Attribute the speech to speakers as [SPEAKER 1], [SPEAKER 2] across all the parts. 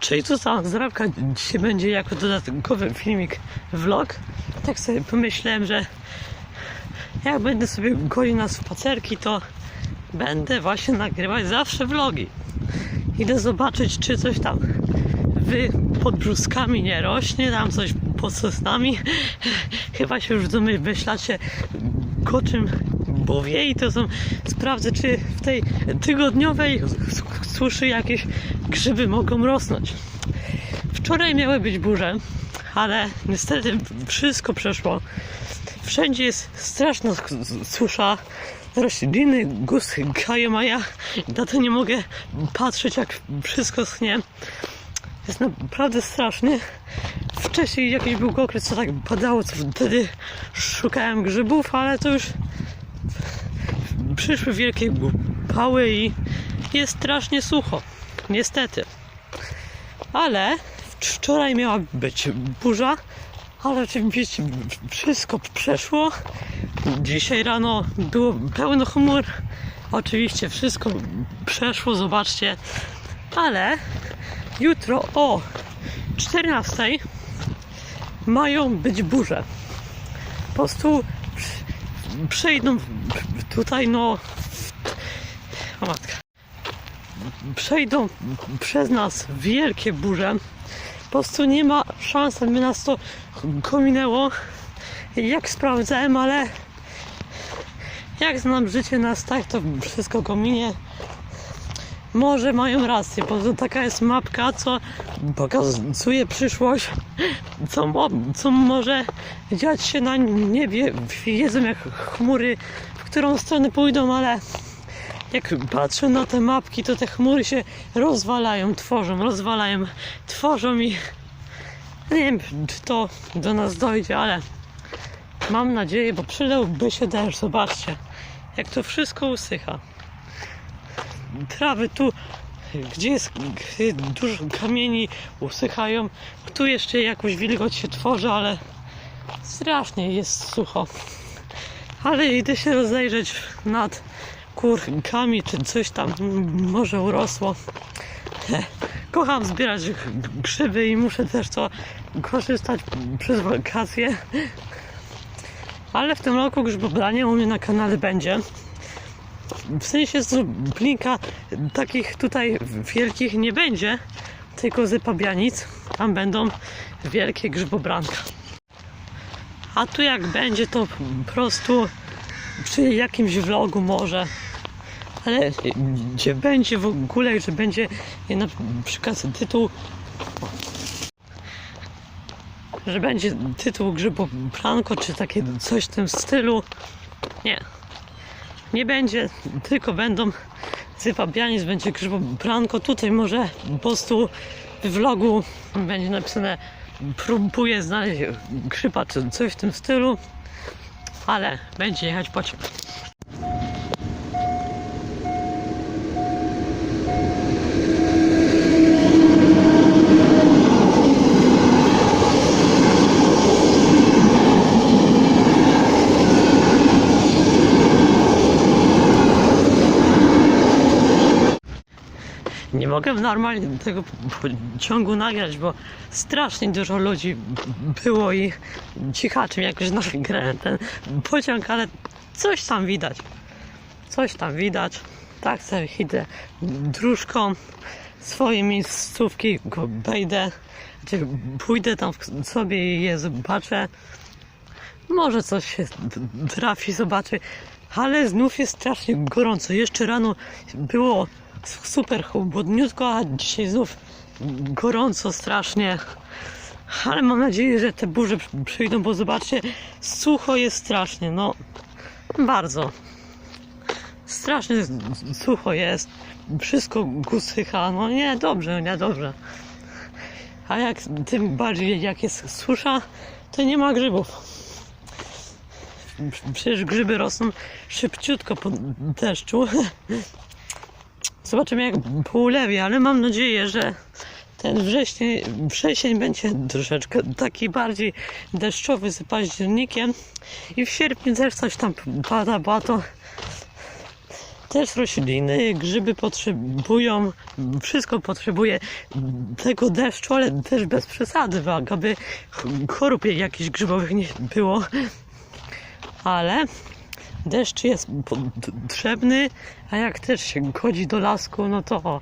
[SPEAKER 1] Czyli tu cała zarabka dzisiaj będzie jako dodatkowy filmik, vlog. Tak sobie pomyślałem, że jak będę sobie golił na spacerki, to będę właśnie nagrywać zawsze vlogi. Idę zobaczyć, czy coś tam wy pod brzuskami nie rośnie, tam coś pod sosnami. Chyba się już domyślacie, o czym bowie i to są, sprawdzę, czy w tej tygodniowej suszy jakieś grzyby mogą rosnąć. Wczoraj miały być burze, ale niestety wszystko przeszło. Wszędzie jest straszna susza, rośliny guskają, a ja na to nie mogę patrzeć, jak wszystko schnie. Jest naprawdę strasznie. Wcześniej jakiś był okres, co tak padało, co wtedy szukałem grzybów, ale to już przyszły wielkie pały i jest strasznie sucho. Niestety. Ale wczoraj miała być burza, ale oczywiście wszystko przeszło. Dzisiaj rano było pełno chmur. Oczywiście wszystko przeszło, zobaczcie. Ale jutro o 14 mają być burze. Po prostu przejdą tutaj, no. O matka. Przejdą przez nas wielkie burze. Po prostu nie ma szans, aby nas to kominęło. Jak sprawdzałem, ale jak znam życie nas tak, to wszystko kominie. Może mają rację, bo taka jest mapka, co pokazuje przyszłość, co, mo- co może dziać się na niebie. Wiedzą jak chmury, w którą stronę pójdą, ale jak patrzę na te mapki, to te chmury się rozwalają, tworzą, rozwalają, tworzą i nie wiem, czy to do nas dojdzie, ale mam nadzieję, bo przydałby się deszcz. Zobaczcie, jak to wszystko usycha. Trawy tu, gdzie jest g- dużo kamieni, usychają. Tu jeszcze jakoś wilgoć się tworzy, ale strasznie jest sucho. Ale idę się rozejrzeć nad kurkami, czy coś tam może urosło. Kocham zbierać grzyby i muszę też to korzystać przez wakacje. Ale w tym roku grzybobranie u mnie na kanale będzie. W sensie z linka takich tutaj wielkich nie będzie, tylko z Pabianic. Tam będą wielkie grzybobranka. A tu jak będzie, to po prostu przy jakimś vlogu może. Ale gdzie będzie w ogóle, że będzie na przykład tytuł że będzie tytuł Grzybopranko, czy takie coś w tym stylu. Nie. Nie będzie, tylko będą Zypabianic, będzie Grzybopranko. Tutaj może po prostu w vlogu będzie napisane próbuję znaleźć grzyba, czy coś w tym stylu. Ale będzie jechać pociąg. Normalnie tego pociągu nagrać, bo strasznie dużo ludzi było i cichaczym jakoś nagrałem ten pociąg, ale coś tam widać. Coś tam widać. Tak sobie idę dróżką swoje miejscówki wejdę. Znaczy, pójdę tam sobie i je zobaczę. Może coś się trafi, zobaczy. Ale znów jest strasznie gorąco. Jeszcze rano było super chłodniutko, a dzisiaj znów gorąco strasznie. Ale mam nadzieję, że te burze przyjdą, bo zobaczcie, sucho jest strasznie, no bardzo. Strasznie sucho jest, wszystko usycha, no nie dobrze, nie dobrze. A jak tym bardziej jak jest susza, to nie ma grzybów. Przecież grzyby rosną szybciutko po deszczu. Zobaczymy jak po ulewie, ale mam nadzieję, że ten wrześnień, wrzesień będzie troszeczkę taki bardziej deszczowy z październikiem i w sierpniu też coś tam pada, bo to też rośliny, grzyby potrzebują, wszystko potrzebuje tego deszczu, ale też bez przesady, aby chorób jakichś grzybowych nie było. Ale deszcz jest potrzebny, a jak też się chodzi do lasku, no to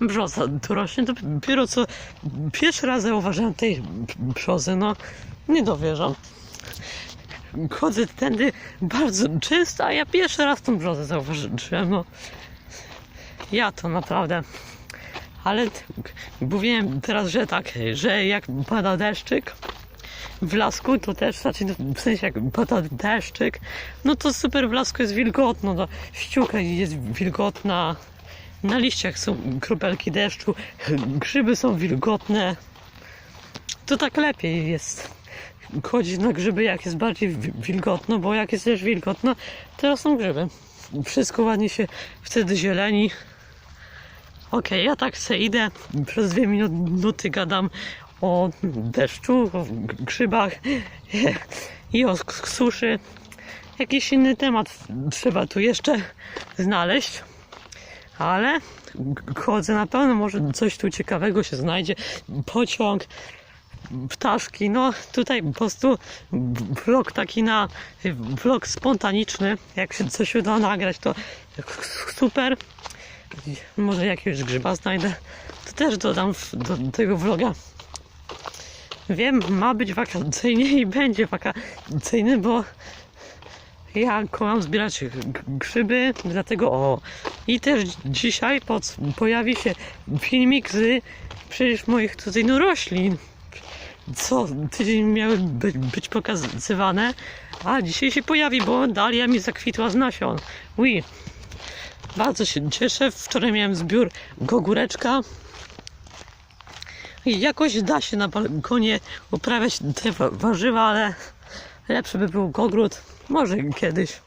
[SPEAKER 1] brzoza rośnie. Dopiero co pierwszy raz zauważyłem tej brzozy, no nie dowierzam. Chodzę tędy bardzo często, a ja pierwszy raz tą brzozę zauważyłem, no. Ja to naprawdę. Ale mówiłem teraz, że tak, że jak pada deszczyk, w lasku to też, znaczy no, w sensie jak pada deszczyk, no to super w lasku jest wilgotno, no, ściółka jest wilgotna, na liściach są kropelki deszczu, grzyby są wilgotne, to tak lepiej jest chodzić na grzyby jak jest bardziej wi- wilgotno, bo jak jest też wilgotno, teraz są grzyby. Wszystko ładnie się wtedy zieleni. Okej, ja tak se idę, przez dwie minuty gadam o deszczu, o grzybach i o suszy. Jakiś inny temat trzeba tu jeszcze znaleźć, ale chodzę na pewno, może coś tu ciekawego się znajdzie. Pociąg, ptaszki, no tutaj po prostu vlog taki na vlog spontaniczny, jak się coś uda nagrać to super może jakiegoś grzyba znajdę to też dodam w- do tego vloga wiem, ma być wakacyjnie i będzie wakacyjny, bo ja kocham zbierać grzyby, dlatego o i też dzisiaj pod, pojawi się filmik z przecież moich no roślin co tydzień miały być, być pokazywane, a dzisiaj się pojawi, bo dalia mi zakwitła z nasion. Ui, bardzo się cieszę. Wczoraj miałem zbiór gogóreczka. Jakoś da się na balkonie uprawiać te wa- warzywa, ale lepszy by był gogród. Może kiedyś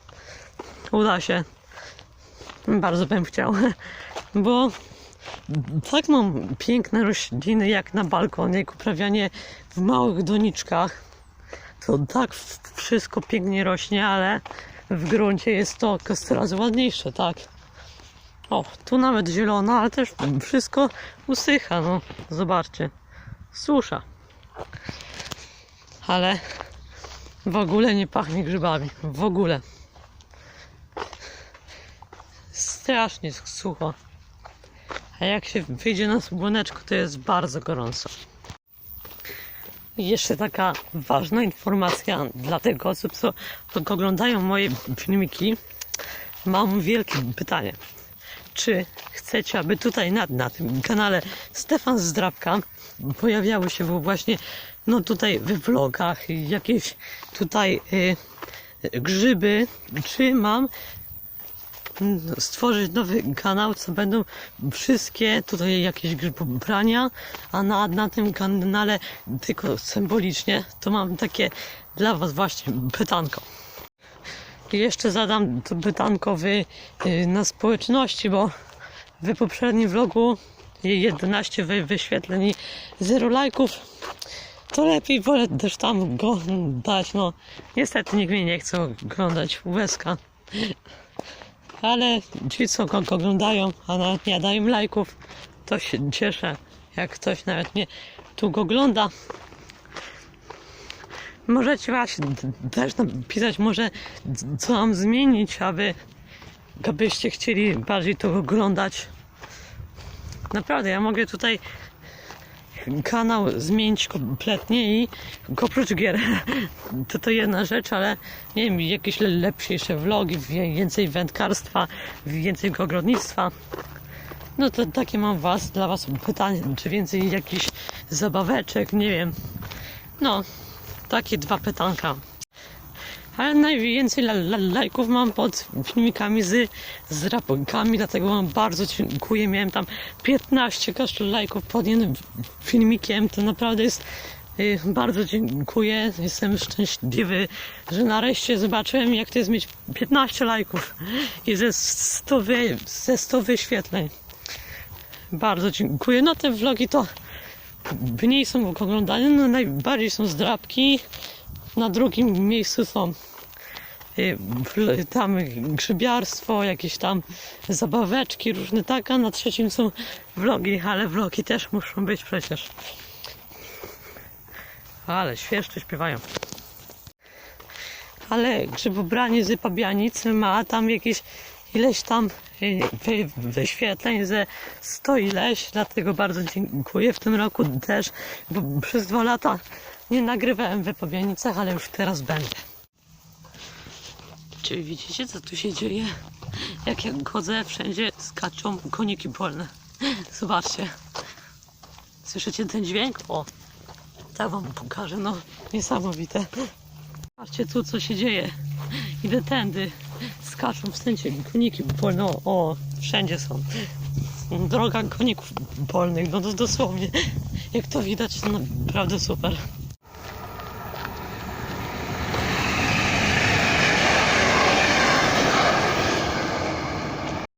[SPEAKER 1] uda się. Bardzo bym chciał, bo tak mam piękne rośliny jak na balkonie, jak uprawianie w małych doniczkach. To tak wszystko pięknie rośnie, ale w gruncie jest to coraz ładniejsze, tak. O, tu nawet zielona, ale też wszystko usycha, no. Zobaczcie. Susza. Ale w ogóle nie pachnie grzybami. W ogóle. Strasznie sucho. A jak się wyjdzie na słoneczko, to jest bardzo gorąco. Jeszcze taka ważna informacja dla tych osób, co oglądają moje filmiki. Mam wielkie pytanie. Czy chcecie, aby tutaj na, na tym kanale Stefan Zdrabka pojawiały się właśnie no tutaj we vlogach jakieś tutaj y, grzyby, czy mam stworzyć nowy kanał, co będą wszystkie tutaj jakieś prania, a na, na tym kanale tylko symbolicznie, to mam takie dla Was właśnie pytanko. Jeszcze zadam to y, na społeczności, bo w poprzednim vlogu 11 wy, wyświetleń i 0 lajków. To lepiej wolę też tam go dać. No, niestety nikt mnie nie chce oglądać łezka. Ale ci, co go oglądają, a nawet nie dają lajków, to się cieszę. Jak ktoś nawet mnie tu go ogląda. Możecie właśnie też napisać, może co mam zmienić, aby abyście chcieli bardziej to oglądać. Naprawdę, ja mogę tutaj kanał zmienić kompletnie i oprócz gier to to jedna rzecz, ale nie wiem, jakieś le- lepsze vlogi, więcej wędkarstwa, więcej ogrodnictwa. No to takie mam was, dla was pytanie, czy więcej jakichś zabaweczek, nie wiem. No, takie dwa pytanka. Ale najwięcej la, la, lajków mam pod filmikami z, z rapunkami, dlatego wam bardzo dziękuję. Miałem tam 15 kaszlu lajków pod jednym filmikiem. To naprawdę jest y, bardzo dziękuję. Jestem szczęśliwy, że nareszcie zobaczyłem jak to jest mieć 15 lajków i ze 100, wy, ze 100 wyświetleń. Bardzo dziękuję. No te vlogi to mniej są oglądane, no najbardziej są zdrabki. Na drugim miejscu są y, tam grzybiarstwo, jakieś tam zabaweczki różne, tak, a na trzecim są vlogi, ale vlogi też muszą być przecież. Ale świeżo śpiewają. Ale grzybobranie z Pabianic ma tam jakieś ileś tam wy- wyświetleń ze 100 ileś, dlatego bardzo dziękuję. W tym roku też, bo przez dwa lata nie nagrywałem w Pabianicach, ale już teraz będę. Czy widzicie, co tu się dzieje? Jak ja chodzę, wszędzie skaczą koniki polne. Zobaczcie. Słyszycie ten dźwięk? O, tak wam pokażę, no niesamowite. Patrzcie tu, co się dzieje. Idę tędy. Skaczą w sensie koniki polne. O, o, wszędzie są. Droga koników polnych, no dosłownie. Jak to widać, to naprawdę super.